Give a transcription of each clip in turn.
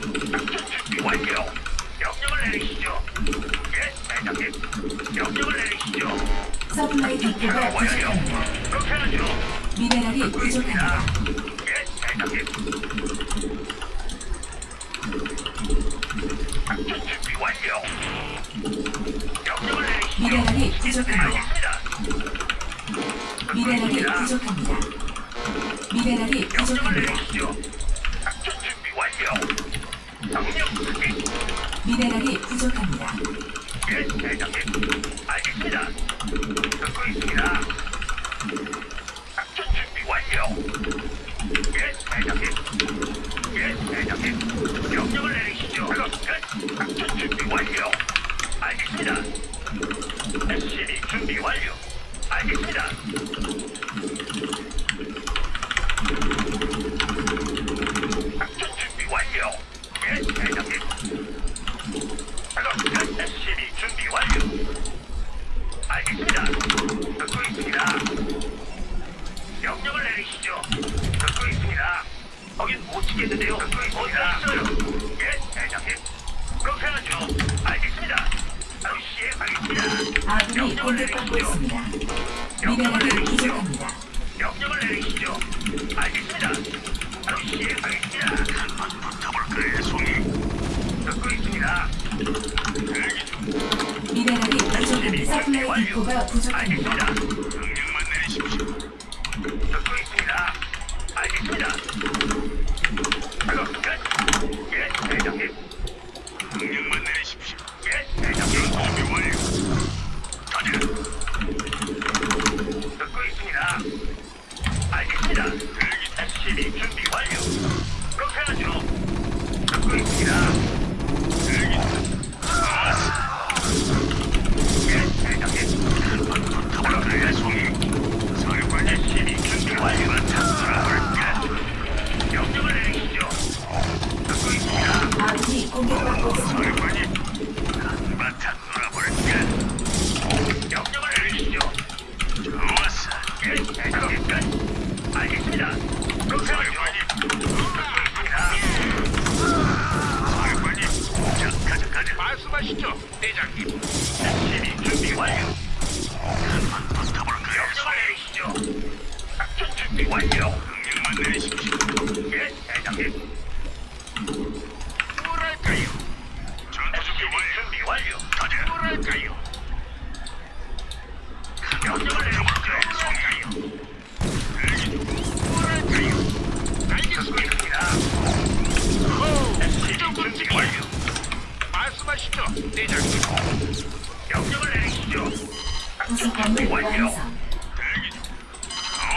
준비 완료. 명령을 내리시죠. 예, 대장님. 명령을 내리시죠. 서플라이 디포가 완료. 부족합니다. 그렇게 하죠. 미네랄이 듣고 있습니다. 부족합니다. 예, 대장님. 작전 준비 완료. 명령을 내리시죠. 미네랄이 부족합니다. 알겠습니다. 미네랄이 부족합니다. 미네랄이 명령을 부족합니다. 내리시죠. 미네랄이 부족합니다. 예, 대장님. 알겠습니다. 듣고 있습니다. 작전 준비 완료. 예, 대장님. 예, 대장님. 명령을 내리시죠. 작업 끝. 작전 준비 완료. 알겠습니다. SCB 준비 완료. 알겠습니다. 작전 준비 완료. 예, 대장님. 작업 끝. SCB 준비 완료. 알겠습니다. 듣고 있습니다. 명령을 내리시죠. 듣고 있습니다. 거긴 못 치겠는데요. 듣고 있습니다. 예, 대장님. 그렇게 하죠. 알겠습니다. 바로 시행하겠습니다. 아군이 명령을 공격받고 내리시죠. 있습니다. 명령을 미네랄이 내리시죠. 부족합니다. 명령을 내리시죠. 알겠습니다. 바로 시행하겠습니다. 한번 붙어볼까요, 송이? 듣고 있습니다. 대기 중. 미네랄이 부족합니다. 서플라이 디포가 부족합니다. 알겠습니다. 명령만 내리십시오. 듣고 있습니다. 알겠습니다. 작업 끝. 예, 대장님. 명령만 내리십시오. 예, 대장님. 준비 완료. 가자. 듣고 있습니다. 알겠습니다. 대기 SCB 준비 완료. 그렇게 하죠. 듣고 있습니다. 대기 예, 대장님. 한번 붙어볼까요, 송이? 사령관 SCB 준비 완료. 타스라볼까? 명령을 내리시죠. 듣고 있습니다. 아군이 공격받고 있습니다. 사령관님. 한바탕 놀아볼까? 명령을 내리시죠. 좋았어. 예, 대장님 끝. 알겠습니다. 그렇게 하죠. 듣고 있습니다. 사령관님. 자, 가자, 가자. 말씀하시죠, 대장님. 준비 완료. 명령을 내리시죠. 부속 건물 완성. 대기 중.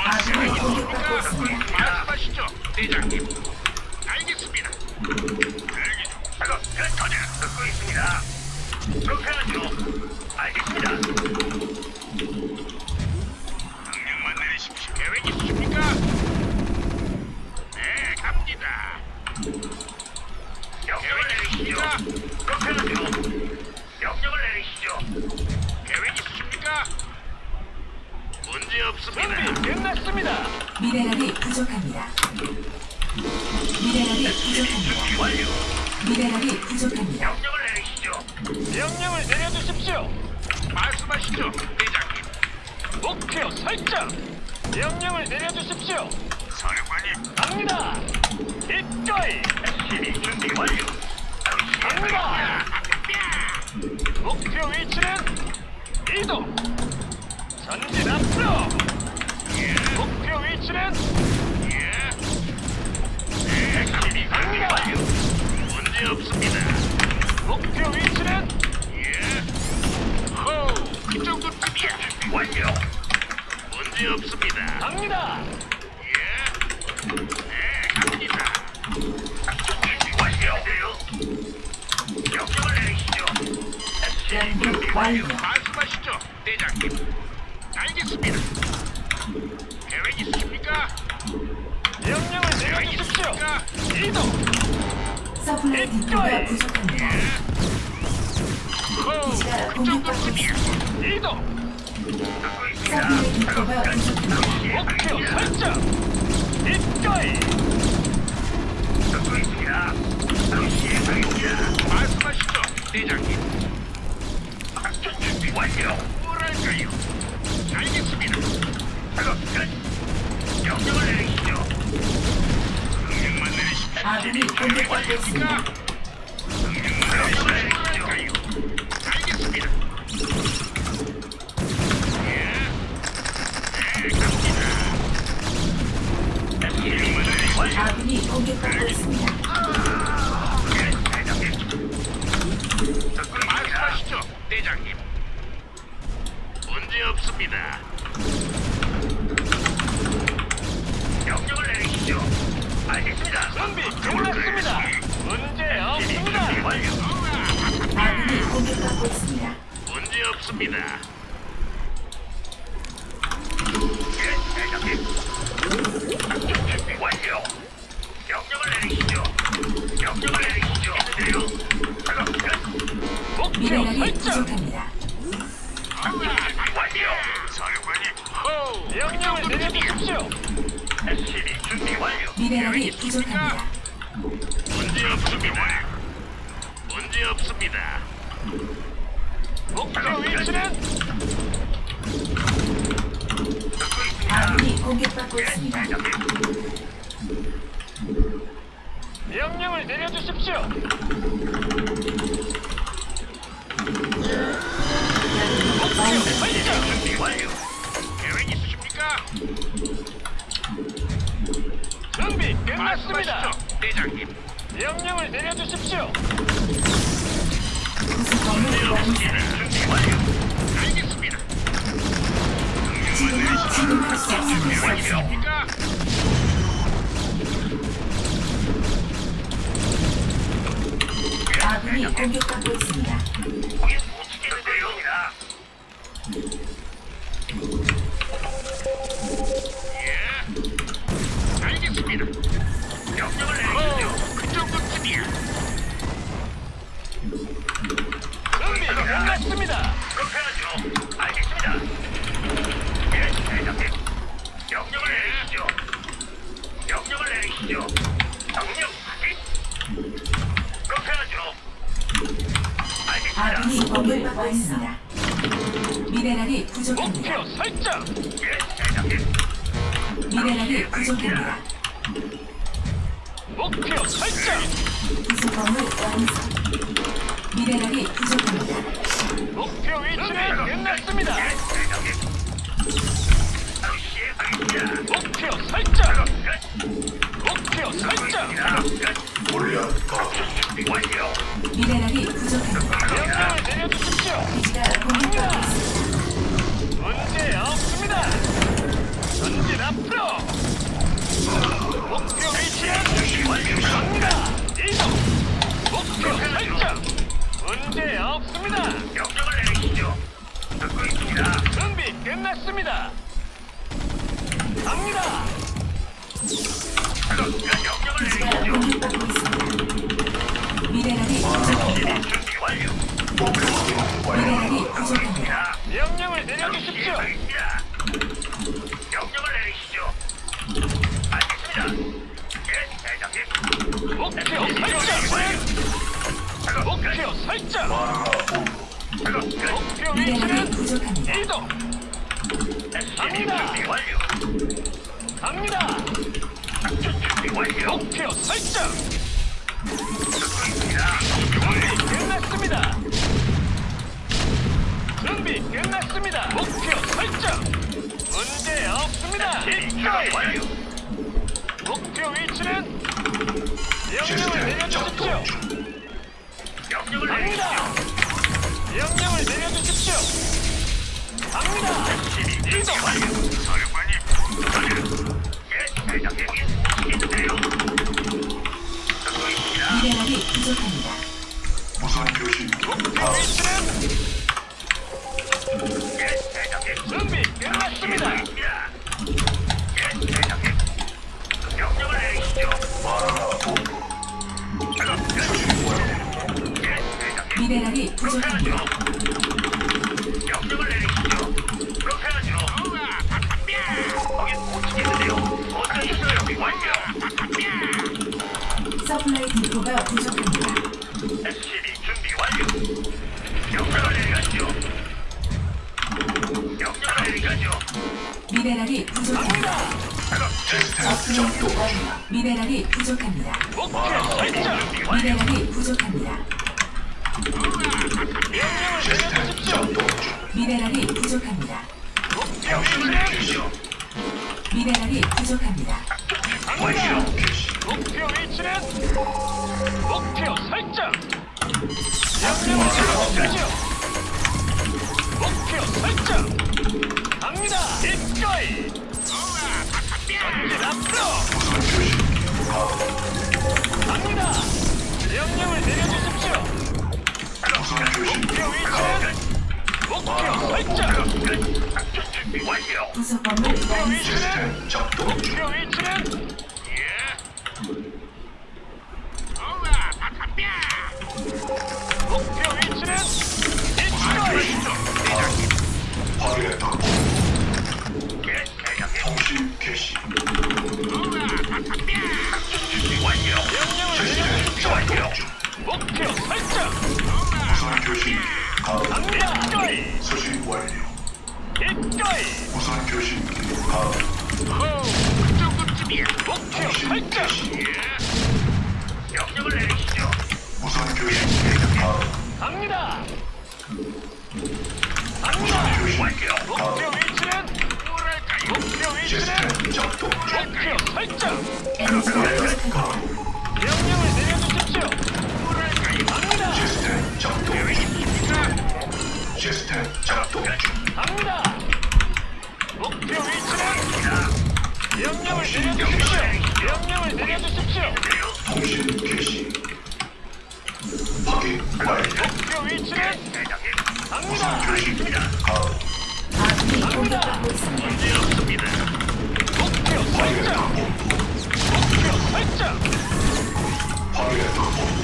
아군이 공격받고 있습니다. 말씀하시죠, 대장님. 알겠습니다. 대기 중. 작업 끝. 가자. 듣고 있습니다. 그렇게 하죠. 알겠습니다. 명령만 내리십시오. 계획 있으십니까? 네, 갑니다. 명령을 내리시죠. 그렇게 하죠. 명령을 내리시죠. 계획 있으십니까? 없습니다. 끝났습니다. 미네랄이 부족합니다. 미네랄이 부족합니다. 준비 완료. 미네랄이 부족합니다. 명령을 내리시죠. 명령을 내려주십시오. 말씀하시죠, 대장님. 목표 설정. 명령을 내려주십시오. 사령관님, 갑니다. 기꺼이 SCB 준비 완료. 갑니다. 목표 위치는 이동. 전진 앞으로. 목표 위치는 예. 네, 준비 완료. 문제 없습니다. 목표 위치는 예. 호, 그 정도쯤이야. 완료. 문제 없습니다. 갑니다. 예. 네, 갑니다. 준비 완료. 명령을 내리시죠. SCV 준비 완료. 말씀하시죠, 대장님. 알겠습니다. 계획 있으십니까? 명령을 내려주십시오. 이동. 서플라이 디포가 부족합니다. 호, 기지가 그 공격받고. 있습니다. 이동. 서플라이 디포가 부족합니다. 목표 설정. 이거이. 듣고 있습니다. 시행하겠습니다. 말씀하시죠, 대장님. 작전 준비 완료. 내리시죠. 아군이 공격받고 있습니다. 명령을 내려주십시오. SCV 준비 완료. 미네랄이 계획 있습니까? 부족합니다. 문제 없습니다. 문제 없습니다. 목표 위치는 듣고 있습니다. 아군이 공격받고 있습니다. 대장님. 명령을 내려주십시오. 목표 설정. 준비 완료. 있으십니까? 준비 끝났습니다. 말씀하시죠, 대장님. 명령을 내려주십시오. 구성 건물 완성. 준비 완료. 알겠습니다. 지금 지금 할수 없습니다. 완료입니까? 아군이 공격받고 있습니다. 준비 끝났습니다. 그렇게 하죠. 알겠습니다. 예, 대장님. 명령을 내리시죠. 명령을 내리시죠. 명령 확인. 그렇게 하죠. 알겠습니다. 아군이 공격받고 있습니다. 미네랄이 부족합니다. 목표 설정. 예, 대장님. 미네랄이 부족합니다. 목표 설정. 구성 건물 완성. 미네랄이 부족합니다. 목표 위치는 끝났습니다. 목표 설정. 끝. 목표 설정. 미네랄이 부족합니다. 미네랄이 부족합니다. 명령을 내려주십시오. 명령을 내리시죠. 알겠습니다. 예, 대장님. 목표 설정. 작업 끝. 목표 설정. 끝. 목표 미네랄이 위치는 부족합니다. 이동. SCV 준비 끝났습니다. 준비 끝났습니다. 목표 설정. 문제 없습니다. 목표 위치는 명령을 내려주십시오. 중. 명령을 내려주십시오. 갑니다. 미네랄이 부족합니다. 무선 교신 목표 위치는 예, 대장님. 준비 끝났습니다. 예, 대장님. 명령을 내리시죠. 마라 본부 작업 끝. 예, 대장님. 미네랄이 그렇게 하죠. 부족합니다. 명령을 내리시죠. 그렇게 하죠. 거긴 못 치겠는데요. 어떤 있어요? 완료. 디포가 부족합니다. SCB 준비 완료. 명령을 내리시죠. 명령을 내리시죠. 미네랄이 부족합니다. 업그레이드 완료. 미네랄이 부족합니다. 목표 설정. 준비 완료. 미네랄이 부족합니다. 미네랄이 부족합니다. 명령을 내리시죠. 미네랄이 부족합니다. 목표 위치는 목표 설정. 명령을 내려주십시오. 목표 설정. 갑니다. 입거이. 전진 앞으로. 갑니다. 명령을 내려주십시오. 목표 위치는 목표 설정. 건물 목표 완성. 위치는 목표 위치는 목표 위치는 입거이. 확인했다 예, 대장님. 통신 개시 준비 완료. 명령을 시스템 내려주십시오. 작동 중 목표 설정. 무선 교신 가 갑니다. 입거이. 수신 완료 입거이. 무선 교신 가 호, 그 정도쯤이야. 목표 통신 설정. 개시 예. 명령을 내리시죠. 무선 교신 가 갑니다. 갑니다. 완료. 목표 위치는? 목표 위치는 시스템 작동 중 목표 설정. 부족합니다. 명령을 내려주십시오. 갑니다. 시스템 작동 중? 시스템 작동 중 갑니다. 목표 위치는 자, 명령을 내려주십시오. 명령을 내려주십시오. 통신 개시 확인 완료 목표 위치는 대장님. 갑니다. 교신 가 아군이 공격받고 있습니다. 문제 없습니다. 목표 설정. 목표 설정. 확인했다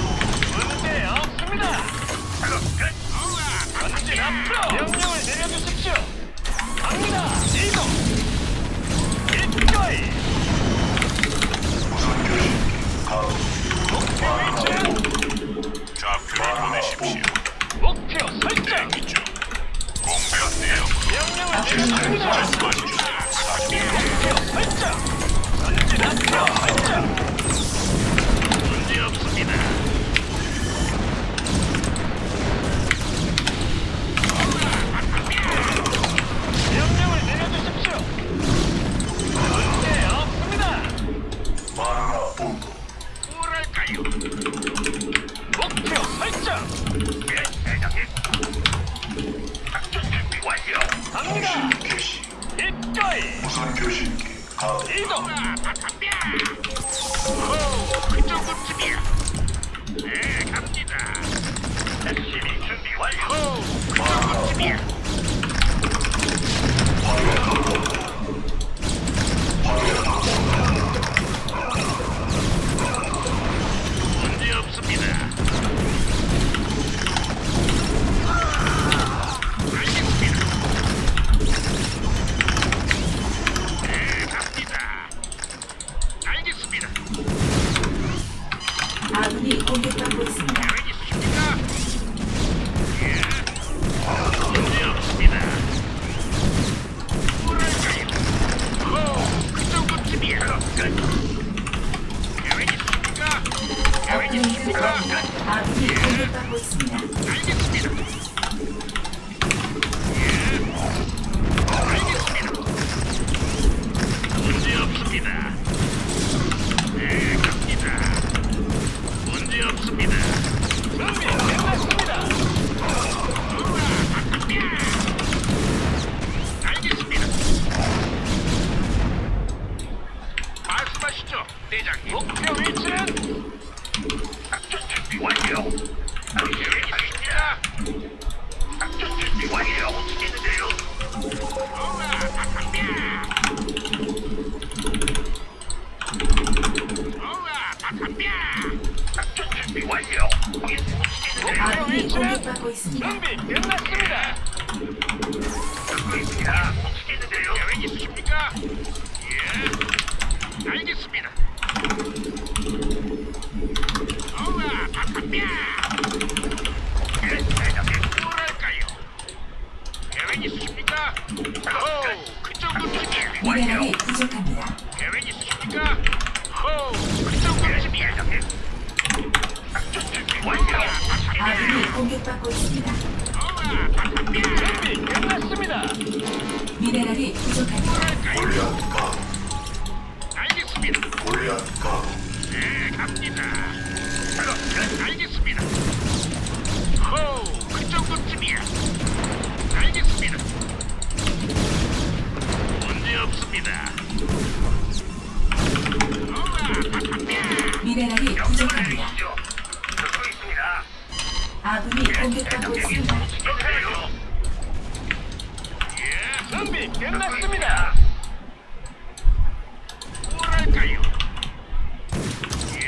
공격받고 있습니다. 준비 끝났습니다. 미네랄이 부족합니다. 골리앗 가도 알겠습니다. 골리앗 가도 네, 갑니다. 끝. 알겠습니다. 호, 그 정도쯤이야. 알겠습니다. 문제 없습니다. 미네랄이 부족합니다. 듣고 있습니다. 아군이 공격받고 있습니다. 시켜주세요. 예, 준비 끝났습니다. 뭐랄까요? 예,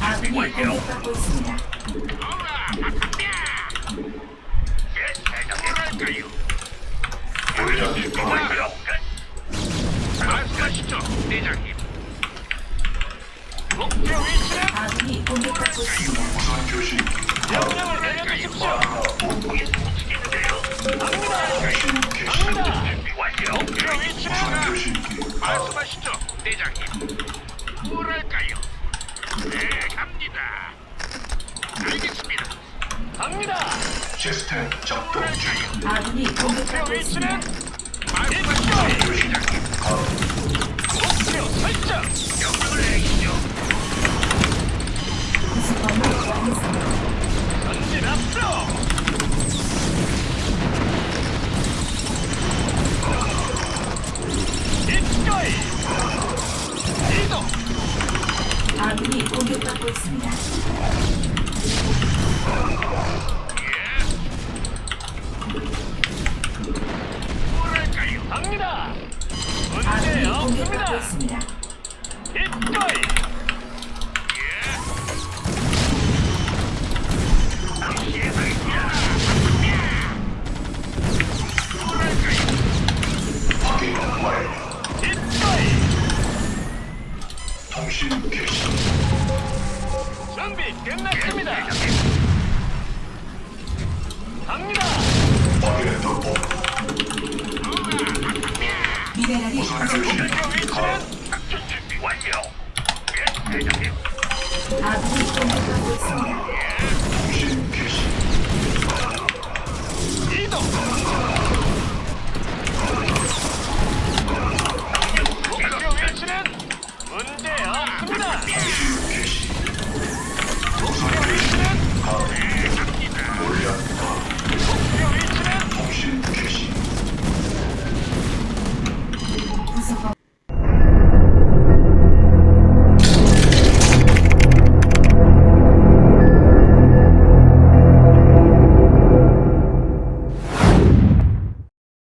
아군이 공격받고 있습니다. 박한비야. 예. 끝. 말씀하시죠, 대장님. 목표 위치는 아군이 공격받고 있습니다. 가도 명령을 내려주십시오. 목표 위치는. 아군이 공격받고 있습니다.